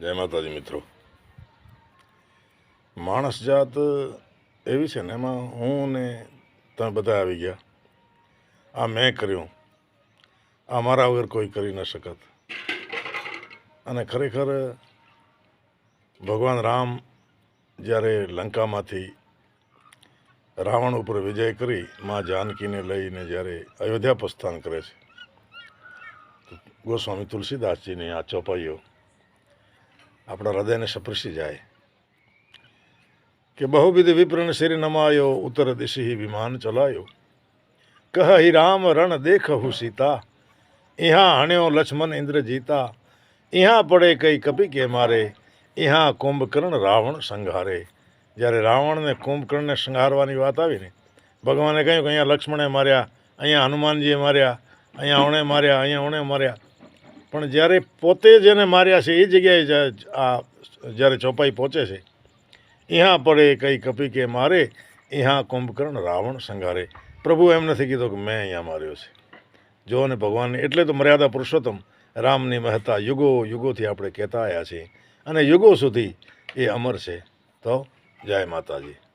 જય માતાજી મિત્રો. માણસ જાત એવી છે ને એમાં હું ને તમે બધા આવી ગયા. આ મેં કર્યું. આ મારા વગર કોઈ કરી ન શકત. અને ખરેખર ભગવાન રામ જ્યારે લંકામાંથી રાવણ ઉપર વિજય કરી મા જાનકીને લઈને જ્યારે અયોધ્યા પ્રસ્થાન કરે છે. ગોસ્વામી તુલસીદાસજીની આ ચોપાઈઓ આપણા હૃદયને સપરસી જાય. કે બહુવિધ વિપ્રણ શિર નમાયો, ઉત્તર દિશી વિમાન ચલાયો. કહ હિ રામ રણ દેખ હું સીતા. ઇહા હણ્યો લક્ષ્મણ ઇન્દ્ર જીતા. ઇહા પડે કઈ કપી કે મારે. ઇહા કુંભકર્ણ રાવણ સંહારે જ્યારે રાવણને કુંભકર્ણને સંહારવાની વાત આવી ને, ભગવાને કહ્યું કે અહીંયા લક્ષ્મણે માર્યા, અહીંયા હનુમાનજીએ માર્યા, અહીંયા ઓણે માર્યા, અહીંયા ઓણે માર્યા. પણ જ્યારે પોતે જેને માર્યા છે, એ જગ્યાએ આ જ્યારે ચોપાઈ પહોંચે છે અહીંયા પડે કઈ કપી કે મારે અહીંયા કુંભકર્ણ રાવણ સંઘારે. પ્રભુ એમ નથી કીધો કે મેં અહીંયા માર્યો છે. જો ને ભગવાનને એટલે તો મર્યાદા પુરુષોત્તમ રામની મહતા યુગો યુગોથી આપણે કહેતા આવ્યા છીએ. અને યુગો સુધી એ અમર છે. તો જય માતાજી.